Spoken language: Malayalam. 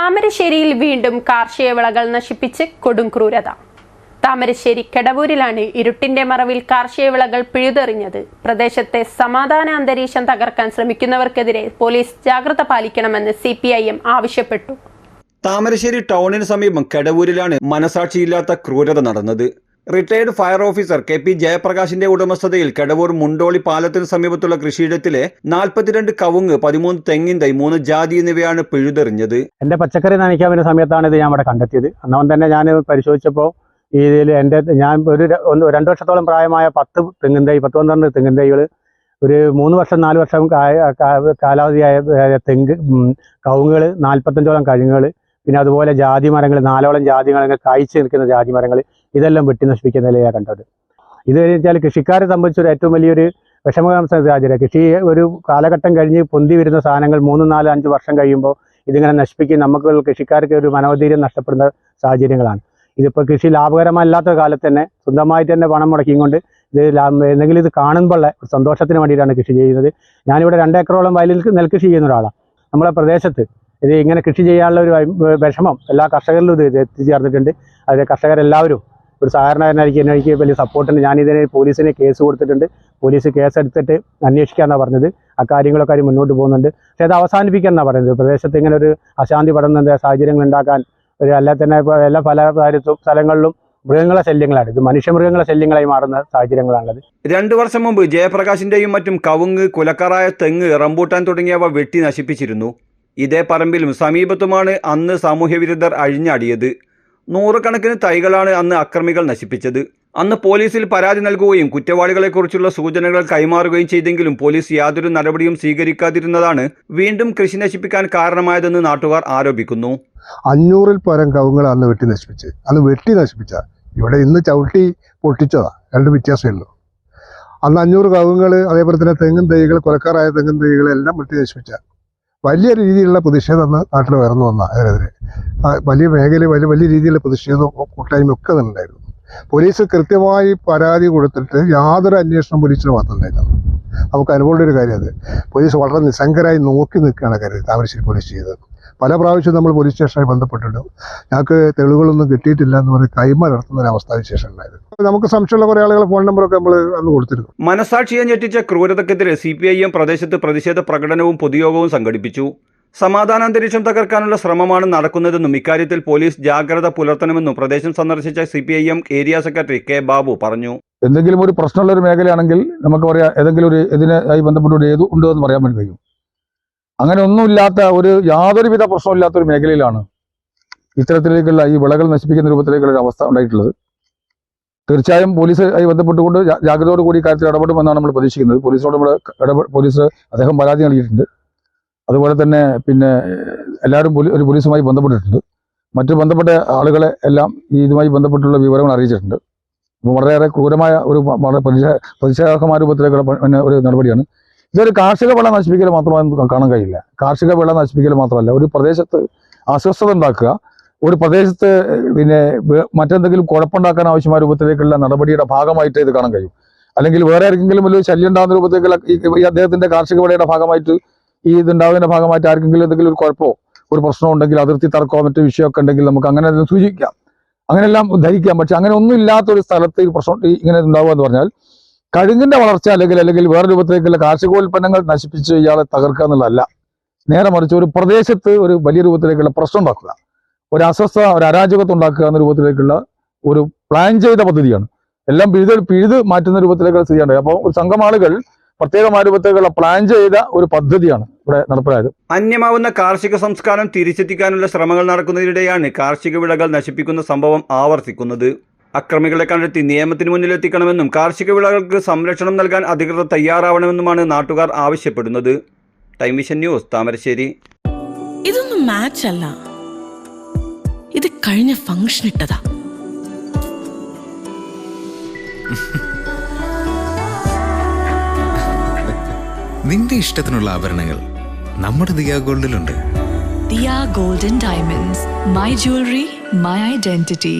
താമരശ്ശേരിയിൽ വീണ്ടും കാർഷിക വിളകൾ നശിപ്പിച്ച് കൊടും ക്രൂരത. താമരശ്ശേരി കെടവൂരിലാണ് ഇരുട്ടിന്റെ മറവിൽ കാർഷിക വിളകൾ പിഴുതെറിഞ്ഞത്. പ്രദേശത്തെ സമാധാന അന്തരീക്ഷം തകർക്കാൻ ശ്രമിക്കുന്നവർക്കെതിരെ പോലീസ് ജാഗ്രത പാലിക്കണമെന്ന് സി ആവശ്യപ്പെട്ടു. താമരശ്ശേരി ടൗണിന് സമീപം കെടവൂരിലാണ് മനസാക്ഷിയില്ലാത്ത ക്രൂരത നടന്നത്. Retired fire officer K P ജയപ്രകാശിന്റെ ഉടമസ്ഥതയിൽ കടവൂർ മുണ്ടോളി പാലത്തിന് സമീപത്തുള്ള കൃഷിയിടത്തിലെ നാൽപ്പത്തിരണ്ട് കവുങ്ങ് പതിമൂന്ന് തെങ്ങിൻ തൈ മൂന്ന് ജാതി എന്നിവയാണ് പിഴുതെറിഞ്ഞത്. എന്റെ പച്ചക്കറി നനയ്ക്കാൻ വരുന്ന സമയത്താണ് ഇത് ഞാൻ ഇവിടെ കണ്ടെത്തിയത്. അന്നവൻ തന്നെ ഞാൻ പരിശോധിച്ചപ്പോൾ ഇതിൽ എന്റെ ഞാൻ ഒരു ഒന്ന് രണ്ട് വർഷത്തോളം പ്രായമായ പത്ത് തെങ്ങിൻ തൈ പത്ത് പന്ത്രണ്ട് തെങ്ങിൻ തൈകൾ ഒരു മൂന്ന് വർഷം നാല് വർഷം കാലാവധിയായ തെങ്ങ് കവുങ്ങുകൾ നാൽപ്പത്തഞ്ചോളം കഴുങ്ങുകൾ പിന്നെ അതുപോലെ ജാതി മരങ്ങൾ നാലോളം ജാതി മരങ്ങൾ കായ്ച്ചു നിൽക്കുന്ന ജാതി മരങ്ങൾ ഇതെല്ലാം വെട്ടി നശിപ്പിക്കുന്ന നിലയാണ് കണ്ടത്. ഇത് വെച്ചാൽ കൃഷിക്കാരെ സംബന്ധിച്ചൊരു ഏറ്റവും വലിയൊരു വിഷമകര സാഹചര്യം. കൃഷി ഒരു കാലഘട്ടം കഴിഞ്ഞ് പൊന്തി വരുന്ന സാധനങ്ങൾ മൂന്ന് നാല് അഞ്ച് വർഷം കഴിയുമ്പോൾ ഇതിങ്ങനെ നശിപ്പിക്കും നമുക്ക് കൃഷിക്കാർക്ക് ഒരു മനോധൈര്യം നഷ്ടപ്പെടുന്ന സാഹചര്യങ്ങളാണ്. ഇതിപ്പോൾ കൃഷി ലാഭകരമല്ലാത്ത കാലത്ത് തന്നെ സ്വന്തമായിട്ട് തന്നെ പണം മുടക്കിയും കൊണ്ട് ഇത് എന്തെങ്കിലും ഇത് കാണുമ്പോൾ സന്തോഷത്തിന് വേണ്ടിയിട്ടാണ് കൃഷി ചെയ്യുന്നത്. ഞാനിവിടെ രണ്ടേക്കറോളം വയലിൽ നെൽകൃഷി ചെയ്യുന്ന ഒരാളാണ്. നമ്മളെ പ്രദേശത്ത് ഇത് ഇങ്ങനെ കൃഷി ചെയ്യാനുള്ള ഒരു വിഷമം എല്ലാ കർഷകരിലും ഇത് എത്തിച്ചേർന്നിട്ടുണ്ട്. അതിലെ കർഷകരെല്ലാവരും ഒരു സഹകരണമായിരിക്കും എനിക്ക് വലിയ സപ്പോർട്ടുണ്ട് ഞാനിതിന് പോലീസിന് കേസ് കൊടുത്തിട്ടുണ്ട്. പോലീസ് കേസെടുത്തിട്ട് അന്വേഷിക്കാമെന്നാണ് പറഞ്ഞത്. ആ കാര്യങ്ങളൊക്കെ അവർ മുന്നോട്ട് പോകുന്നുണ്ട്. പക്ഷേ അത് അവസാനിപ്പിക്കാമെന്നാണ് പറയുന്നത്. പ്രദേശത്ത് ഇങ്ങനെ ഒരു അശാന്തി പടർന്ന സാഹചര്യങ്ങൾ ഉണ്ടാക്കാൻ ഒരു അല്ല തന്നെ എല്ലാ പല കാര്യത്തും സ്ഥലങ്ങളിലും മൃഗങ്ങളെ ശല്യങ്ങളാണ്. ഇത് മനുഷ്യ മനുഷ്യമൃഗങ്ങളെ ശല്യങ്ങളായി മാറുന്ന സാഹചര്യങ്ങളാണുള്ളത്. രണ്ടു വർഷം മുമ്പ് ജയപ്രകാശിന്റെയും മറ്റും കവുങ്ങ് കുലക്കറായ തെങ്ങ് റംബൂട്ടാൻ തുടങ്ങിയവ വെട്ടി നശിപ്പിച്ചിരുന്നു. ഇതേ പറമ്പിലും സമീപത്തുമാണ് അന്ന് സാമൂഹ്യവിരുദ്ധർ അഴിഞ്ഞാടിയത്. നൂറുകണക്കിന് തൈകളാണ് അന്ന് അക്രമികൾ നശിപ്പിച്ചത്. അന്ന് പോലീസിൽ പരാതി നൽകുകയും കുറ്റവാളികളെക്കുറിച്ചുള്ള സൂചനകൾ കൈമാറുകയും ചെയ്തെങ്കിലും പോലീസ് യാതൊരു നടപടിയും സ്വീകരിക്കാതിരുന്നതാണ് വീണ്ടും കൃഷി നശിപ്പിക്കാൻ കാരണമായതെന്ന് നാട്ടുകാർ ആരോപിക്കുന്നു. അഞ്ഞൂറിൽ പരം കവുങ്ങൾ അന്ന് വെട്ടി നശിപ്പിച്ച് അന്ന് വെട്ടി നശിപ്പിച്ച. ഇവിടെ ഇന്ന് ചവിട്ടി പൊട്ടിച്ചതാ. രണ്ട് വ്യത്യാസമേ ഉള്ളൂ. അന്ന് അഞ്ഞൂറ് കവുങ്ങൾ അതേപോലെ തന്നെ തെങ്ങും തൈകൾ കൊലക്കാറായ തെങ്ങും തൈകൾ എല്ലാം വെട്ടി നശിപ്പിച്ച വലിയ രീതിയിലുള്ള പ്രതിഷേധം അന്ന് നാട്ടിൽ ഉയർന്നു വന്ന അതിനെതിരെ. വലിയ മേഖലയിൽ വലിയ വലിയ രീതിയിലുള്ള പ്രതിഷേധവും കൂട്ടായ്മ ഒക്കെ ഉണ്ടായിരുന്നു. പോലീസ് കൃത്യമായി പരാതി കൊടുത്തിട്ട് യാതൊരു അന്വേഷണം പോലീസിന് വന്നിട്ടുണ്ടായിരുന്നു നമുക്ക് അനുഭവമുള്ള ഒരു കാര്യം അത്. പോലീസ് വളരെ നിസ്സംഗരായി നോക്കി നിൽക്കുകയാണ് കാര്യം താമരശ്ശേരി പോലീസ് ചെയ്തത്. പല പ്രാവശ്യം നമ്മൾ പോലീസ് സ്റ്റേഷനായി ബന്ധപ്പെട്ടിട്ടുണ്ട് ഞങ്ങൾക്ക് തെളിവുകളൊന്നും കിട്ടിയിട്ടില്ല എന്ന് പറഞ്ഞ് കൈമലർത്തുന്ന ഒരു അവസ്ഥാവിശേഷം ഉണ്ടായിരുന്നു നമുക്ക് സംശയമുള്ള കുറേ ആളുകളെ ഫോൺ നമ്പറൊക്കെ നമ്മൾ അന്ന് കൊടുത്തിരുന്നു. മനസാക്ഷിയെ ഞെട്ടിച്ച ക്രൂരതക്കെതിരെ സി പി ഐ എം പ്രദേശത്ത് പ്രതിഷേധ പ്രകടനവും പൊതുയോഗവും സംഘടിപ്പിച്ചു. സമാധാനാന്തരീക്ഷം തകർക്കാനുള്ള ശ്രമമാണ് നടക്കുന്നതെന്നും ഇക്കാര്യത്തിൽ പോലീസ് ജാഗ്രത പുലർത്തണമെന്നും പ്രദേശം സന്ദർശിച്ച C P I M area secretary K Babu പറഞ്ഞു. എന്തെങ്കിലും ഒരു പ്രശ്നമുള്ള ഒരു മേഖലയാണെങ്കിൽ നമുക്ക് പറയാം ഏതെങ്കിലും ഒരു ഇതിനായി ബന്ധപ്പെട്ട ഒരു ഏത് ഉണ്ടോ എന്ന് പറയാൻ വേണ്ടി കഴിയും. അങ്ങനെ ഒന്നുമില്ലാത്ത ഒരു യാതൊരുവിധ പ്രശ്നമില്ലാത്ത ഒരു മേഖലയിലാണ് ഇത്തരത്തിലേക്കുള്ള ഈ വിളകൾ നശിപ്പിക്കുന്ന രൂപത്തിലേക്കുള്ള ഒരു അവസ്ഥ ഉണ്ടായിട്ടുള്ളത്. തീർച്ചയായും പോലീസുമായി ബന്ധപ്പെട്ടുകൊണ്ട് ജാഗ്രതയോട് കൂടി കാര്യത്തിൽ ഇടപെടുമെന്നാണ് നമ്മൾ പ്രതീക്ഷിക്കുന്നത്. പോലീസിനോട് നമ്മൾ പോലീസ് അദ്ദേഹം പരാതി നൽകിയിട്ടുണ്ട്. അതുപോലെ തന്നെ പിന്നെ എല്ലാവരും ഒരു പോലീസുമായി ബന്ധപ്പെട്ടിട്ടുണ്ട്. മറ്റു ബന്ധപ്പെട്ട ആളുകളെ എല്ലാം ഇതുമായി ബന്ധപ്പെട്ടുള്ള വിവരങ്ങൾ അറിയിച്ചിട്ടുണ്ട്. വളരെയേറെ ക്രൂരമായ ഒരു പ്രതിഷേധാർഹമായ രൂപത്തിലേക്കുള്ള ഒരു നടപടിയാണ് ഇതൊരു കാർഷിക വിള നശിപ്പിക്കൽ മാത്രമായി കാണാൻ കഴിയില്ല. കാർഷിക വിള നശിപ്പിക്കൽ മാത്രമല്ല ഒരു പ്രദേശത്ത് അസ്വസ്ഥത ഉണ്ടാക്കുക ഒരു പ്രദേശത്ത് പിന്നെ മറ്റെന്തെങ്കിലും കുഴപ്പമുണ്ടാക്കാൻ ആവശ്യമായ രൂപത്തിലേക്കുള്ള നടപടിയുടെ ഭാഗമായിട്ട് ഇത് കാണാൻ കഴിയും. അല്ലെങ്കിൽ വേറെ ആർക്കെങ്കിലും വലിയ ശല്യം ഉണ്ടാകുന്ന രൂപത്തിലേക്കുള്ള ഈ- അദ്ദേഹത്തിന്റെ കാർഷിക വിളയുടെ ഭാഗമായിട്ട് ഈ ഇതുണ്ടാകുന്നതിന്റെ ഭാഗമായിട്ട് ആർക്കെങ്കിലും എന്തെങ്കിലും ഒരു കുഴപ്പമോ ഒരു പ്രശ്നമോ ഉണ്ടെങ്കിൽ അതിർത്തി തർക്കമോ മറ്റു വിഷയമൊക്കെ ഉണ്ടെങ്കിൽ നമുക്ക് അങ്ങനെ സൂചിക്കാം അങ്ങനെയെല്ലാം ധരിക്കാം. പക്ഷെ അങ്ങനെ ഒന്നും ഇല്ലാത്ത ഒരു സ്ഥലത്ത് ഈ പ്രശ്നം ഇങ്ങനെ ഉണ്ടാവുക എന്ന് പറഞ്ഞാൽ കഴുങ്ങിന്റെ വളർച്ച അല്ലെങ്കിൽ അല്ലെങ്കിൽ വേറെ രൂപത്തിലേക്കുള്ള കാർഷികോൽപ്പന്നങ്ങൾ നശിപ്പിച്ച് ഇയാളെ തകർക്കുക എന്നുള്ളതല്ല. നേരെ മറിച്ച് ഒരു പ്രദേശത്ത് ഒരു വലിയ രൂപത്തിലേക്കുള്ള പ്രശ്നം ഉണ്ടാക്കുക. ഒരു അസ്വസ്ഥ ഒരു അരാജകത്വം ഉണ്ടാക്കുക എന്ന രൂപത്തിലേക്കുള്ള ഒരു പ്ലാൻ ചെയ്ത പദ്ധതിയാണ്. എല്ലാം പിഴുത് പിഴുത് മാറ്റുന്ന രൂപത്തിലേക്കുള്ള സ്ഥിതിയാണ്. അപ്പോൾ ഒരു സംഘം ആളുകൾ പ്രത്യേകമായ രൂപത്തിലേക്കുള്ള പ്ലാൻ ചെയ്ത ഒരു പദ്ധതിയാണ് ഇവിടെ നടപ്പിലായത്. അന്യമാവുന്ന കാർഷിക സംസ്കാരം തിരിച്ചെത്തിക്കാനുള്ള ശ്രമങ്ങൾ നടക്കുന്നതിനിടെയാണ് കാർഷിക വിളകൾ നശിപ്പിക്കുന്ന സംഭവം ആവർത്തിക്കുന്നത്. അക്രമികളെ കണ്ടെത്തി നിയമത്തിന് മുന്നിലെത്തിക്കണമെന്നും കാർഷിക വിളകൾക്ക് സംരക്ഷണം നൽകാൻ അധികൃതർ തയ്യാറാവണമെന്നുമാണ് നാട്ടുകാർ ആവശ്യപ്പെടുന്നത്. Time vision news Thamarassery. ഇതൊന്നും മാച്ച് അല്ല. ഇത് കഴിഞ്ഞ ഫംഗ്ഷൻ ഇട്ടതാ. നിന്റെ ഇഷ്ടത്തിനുള്ള ആഭരണങ്ങൾ നമ്മുടെ Diya ഗോൾഡിലുണ്ട്. Diya golden diamonds my jewellery my identity.